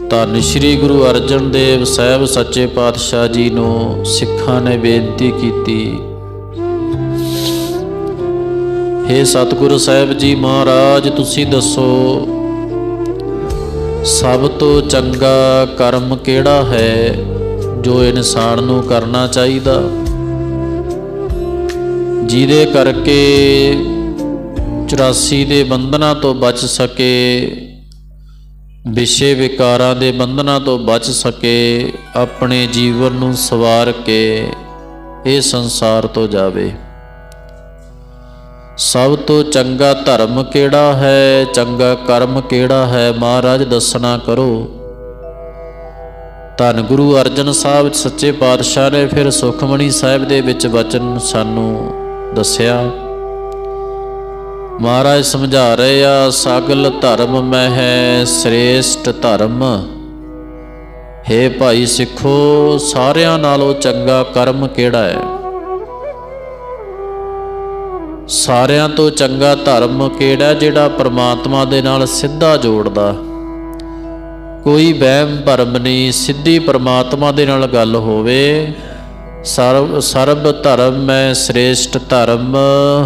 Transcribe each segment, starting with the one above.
ਧੰਨ ਸ੍ਰੀ ਗੁਰੂ ਅਰਜਨ ਦੇਵ ਸਾਹਿਬ ਸੱਚੇ ਪਾਤਸ਼ਾਹ ਜੀ ਨੂੰ ਸਿੱਖਾਂ ਨੇ ਬੇਨਤੀ ਕੀਤੀ। ਹੇ ਸਤਿਗੁਰੂ ਸਾਹਿਬ ਜੀ ਮਹਾਰਾਜ, ਤੁਸੀਂ ਦੱਸੋ, ਸਭ ਤੋਂ ਚੰਗਾ ਕਰਮ ਕਿਹੜਾ ਹੈ ਜੋ ਇਨਸਾਨ ਨੂੰ ਕਰਨਾ ਚਾਹੀਦਾ? ਜਿਹਦੇ ਕਰਕੇ 84 ਦੇ ਬੰਧਨਾਂ ਤੋਂ ਬਚ ਸਕੇ ਵਿਸ਼ੇ ਵਿਕਾਰਾਂ ਦੇ ਬੰਧਨਾਂ ਤੋਂ ਬਚ ਸਕੇ, ਆਪਣੇ ਜੀਵਨ ਨੂੰ ਸਵਾਰ ਕੇ ਇਹ ਸੰਸਾਰ ਤੋਂ ਜਾਵੇ। ਸਭ ਤੋਂ ਚੰਗਾ ਧਰਮ ਕਿਹੜਾ ਹੈ, ਚੰਗਾ ਕਰਮ ਕਿਹੜਾ ਹੈ, ਮਹਾਰਾਜ ਦੱਸਣਾ ਕਰੋ। ਧੰਨ ਗੁਰੂ ਅਰਜਨ ਸਾਹਿਬ ਸੱਚੇ ਪਾਤਸ਼ਾਹ ਨੇ ਫਿਰ ਸੁਖਮਣੀ ਸਾਹਿਬ ਦੇ ਵਿੱਚ ਵਚਨ ਸਾਨੂੰ ਦੱਸਿਆ। ਮਹਾਰਾਜ ਸਮਝਾ ਰਹੇ ਆ, ਸਗਲ ਧਰਮ ਮੈਂ ਸ੍ਰੇਸ਼ਟ ਧਰਮ। ਹੇ ਭਾਈ ਸਿੱਖੋ, ਸਾਰਿਆਂ ਨਾਲੋਂ ਚੰਗਾ ਕਰਮ ਕਿਹੜਾ ਹੈ? ਸਾਰਿਆਂ ਤੋਂ ਚੰਗਾ ਧਰਮ ਕਿਹੜਾ ਜਿਹੜਾ ਪ੍ਰਮਾਤਮਾ ਦੇ ਨਾਲ ਸਿੱਧਾ ਜੋੜਦਾ? ਕੋਈ ਵਹਿਮ ਭਰਮ ਨਹੀਂ, ਸਿੱਧੀ ਪ੍ਰਮਾਤਮਾ ਦੇ ਨਾਲ ਗੱਲ ਹੋਵੇ। ਸਰਬ ਸਰਬ ਧਰਮ ਮੈਂ ਸ੍ਰੇਸ਼ਟ ਧਰਮ,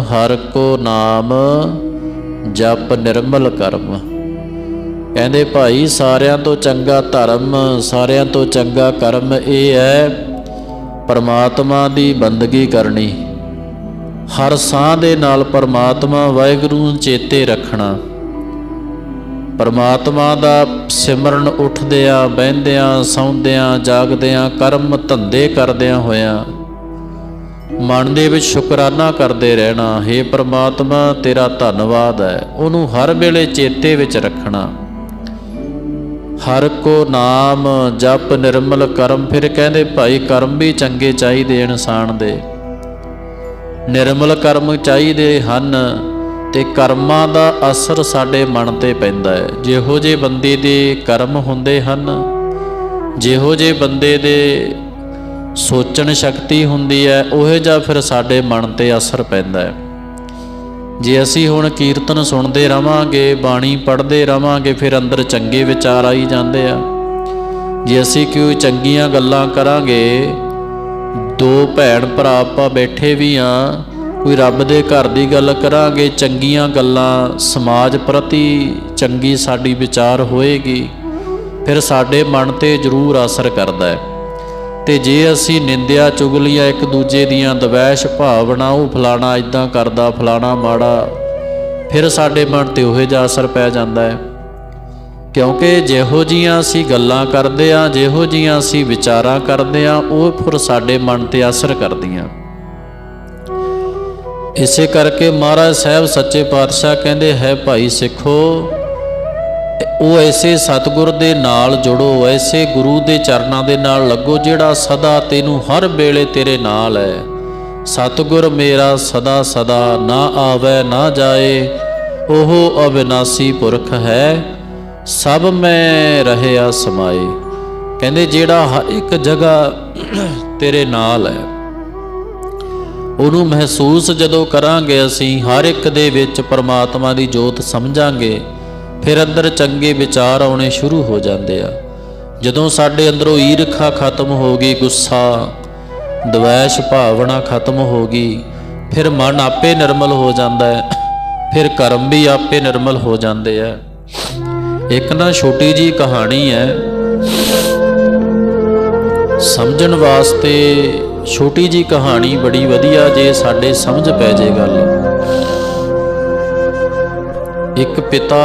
ਹਰ ਕੋ ਨਾਮ ਜਪ ਨਿਰਮਲ ਕਰਮ। ਕਹਿੰਦੇ ਭਾਈ, ਸਾਰਿਆਂ ਤੋਂ ਚੰਗਾ ਧਰਮ, ਸਾਰਿਆਂ ਤੋਂ ਚੰਗਾ ਕਰਮ ਇਹ ਹੈ, ਪਰਮਾਤਮਾ ਦੀ ਬੰਦਗੀ ਕਰਨੀ। ਹਰ ਸਾਹ ਦੇ ਨਾਲ ਪਰਮਾਤਮਾ ਵਾਹਿਗੁਰੂ ਨੂੰ ਚੇਤੇ ਰੱਖਣਾ। ਪਰਮਾਤਮਾ ਦਾ ਸਿਮਰਨ ਉੱਠਦਿਆਂ, ਬਹਿੰਦਿਆਂ, ਸੌਂਦਿਆਂ, ਜਾਗਦਿਆਂ, ਕਰਮ ਧੰਦੇ ਕਰਦਿਆਂ ਹੋਇਆਂ, ਮਨ ਦੇ ਵਿੱਚ ਸ਼ੁਕਰਾਨਾ ਕਰਦੇ ਰਹਿਣਾ हे ਪ੍ਰਮਾਤਮਾ, ਤੇਰਾ ਧੰਨਵਾਦ ਹੈ। ਉਹਨੂੰ ਹਰ ਵੇਲੇ ਚੇਤੇ ਵਿੱਚ ਰੱਖਣਾ। ਹਰ ਕੋ ਨਾਮ ਜਪ ਨਿਰਮਲ ਕਰਮ, ਫਿਰ ਕਹਿੰਦੇ ਭਾਈ ਕਰਮ ਵੀ ਚੰਗੇ ਚਾਹੀਦੇ ਇਨਸਾਨ ਦੇ। ਨਿਰਮਲ ਕਰਮ ਚਾਹੀਦੇ ਹਨ। ਤੇ ਕਰਮਾਂ ਦਾ ਅਸਰ ਸਾਡੇ ਮਨ ਤੇ ਪੈਂਦਾ ਹੈ। ਜਿਹੋ ਜੇ ਬੰਦੇ ਦੇ ਕਰਮ ਹੁੰਦੇ ਹਨ, ਜਿਹੋ ਜੇ ਬੰਦੇ ਦੇ ਸੋਚਣ ਸ਼ਕਤੀ ਹੁੰਦੀ ਹੈ, ਉਹ ਜਿਹਾ ਫਿਰ ਸਾਡੇ ਮਨ ਤੇ ਅਸਰ ਪੈਂਦਾ ਹੈ। ਜੇ ਅਸੀਂ ਹੁਣ ਕੀਰਤਨ ਸੁਣਦੇ ਰਵਾਂਗੇ, ਬਾਣੀ ਪੜ੍ਹਦੇ ਰਵਾਂਗੇ, ਫਿਰ ਅੰਦਰ ਚੰਗੇ ਵਿਚਾਰ ਆਈ ਜਾਂਦੇ ਆ। ਜੇ ਅਸੀਂ ਕੋਈ ਚੰਗੀਆਂ ਗੱਲਾਂ ਕਰਾਂਗੇ, ਦੋ ਭੈਣ ਭਰਾ ਆਪਾਂ ਬੈਠੇ ਵੀ ਆ ਕੋਈ ਰੱਬ ਦੇ ਘਰ ਦੀ ਗੱਲ ਕਰਾਂਗੇ, ਚੰਗੀਆਂ ਗੱਲਾਂ ਸਮਾਜ ਪ੍ਰਤੀ ਚੰਗੀ ਸਾਡੀ ਵਿਚਾਰ ਹੋਏਗੀ, ਫਿਰ ਸਾਡੇ ਮਨ ਤੇ ਜ਼ਰੂਰ ਅਸਰ ਕਰਦਾ ਹੈ। ਤੇ ਜੇ ਅਸੀਂ ਨਿੰਦਿਆ ਚੁਗਲੀਆਂ ਇੱਕ ਦੂਜੇ ਦੀਆਂ ਦਵੈਸ਼ ਭਾਵਨਾ, ਉਹ ਫਲਾਣਾ ਇਦਾਂ ਕਰਦਾ, ਫਲਾਣਾ ਮਾੜਾ, ਫਿਰ ਸਾਡੇ ਮਨ ਤੇ ਉਹੇ ਜਿਹਾ ਅਸਰ ਪੈ ਜਾਂਦਾ ਹੈ। ਕਿਉਂਕਿ ਜਿਹੋ ਜੀਆਂ ਅਸੀਂ ਗੱਲਾਂ ਕਰਦੇ ਆ ਜਿਹੋ ਜੀਆਂ ਅਸੀਂ ਵਿਚਾਰਾਂ ਕਰਦੇ ਆ ਉਹ ਫਿਰ ਸਾਡੇ ਮਨ ਤੇ ਅਸਰ ਕਰਦੀਆਂ। ਇਸੇ ਕਰਕੇ ਮਹਾਰਾਜ ਸਾਹਿਬ ਸੱਚੇ ਪਾਤਸ਼ਾਹ ਕਹਿੰਦੇ, ਹੈ ਭਾਈ ਸਿੱਖੋ, ਉਹ ਐਸੇ ਸਤਿਗੁਰ ਦੇ ਨਾਲ ਜੁੜੋ, ਐਸੇ ਗੁਰੂ ਦੇ ਚਰਨਾਂ ਦੇ ਨਾਲ ਲੱਗੋ, ਜਿਹੜਾ ਸਦਾ ਤੈਨੂੰ ਹਰ ਵੇਲੇ ਤੇਰੇ ਨਾਲ ਹੈ। ਸਤਿਗੁਰ ਮੇਰਾ ਸਦਾ ਸਦਾ ਨਾ ਆਵੇ, ਨਾ ਜਾਏ, ਉਹ ਅਬਿਨਾਸੀ ਪੁਰਖ ਹੈ, ਸਭ ਮੈਂ ਰਹਿਆ ਸਮਾਏ। ਕਹਿੰਦੇ, ਜਿਹੜਾ ਹਰ ਇੱਕ ਜਗ੍ਹਾ ਤੇਰੇ ਨਾਲ ਹੈ। ਉਹਨੂੰ ਮਹਿਸੂਸ ਜਦੋਂ ਕਰਾਂਗੇ ਅਸੀਂ ਹਰ ਇੱਕ ਦੇ ਵਿੱਚ ਪਰਮਾਤਮਾ ਦੀ ਜੋਤ ਸਮਝਾਂਗੇ, ਫਿਰ ਅੰਦਰ ਚੰਗੇ ਵਿਚਾਰ ਆਉਣੇ ਸ਼ੁਰੂ ਹੋ ਜਾਂਦੇ ਆ। ਜਦੋਂ ਸਾਡੇ ਅੰਦਰੋਂ ਈਰਖਾ ਖਤਮ ਹੋ ਗਈ, ਗੁੱਸਾ, ਦਵੈਸ਼, ਭਾਵਨਾ ਖਤਮ ਹੋ ਗਈ, ਫਿਰ ਮਨ ਆਪੇ ਨਿਰਮਲ ਹੋ ਜਾਂਦਾ ਹੈ, ਫਿਰ ਕਰਮ ਵੀ ਆਪੇ ਨਿਰਮਲ ਹੋ ਜਾਂਦੇ ਆ। ਇੱਕ ਨਾ ਛੋਟੀ ਜੀ ਕਹਾਣੀ ਹੈ ਸਮਝਣ ਵਾਸਤੇ ਛੋਟੀ ਜੀ ਕਹਾਣੀ ਬੜੀ ਵਧੀਆ ਜੇ ਸਾਡੇ ਸਮਝ ਪੈ ਜੇ ਗੱਲ। ਇੱਕ ਪਿਤਾ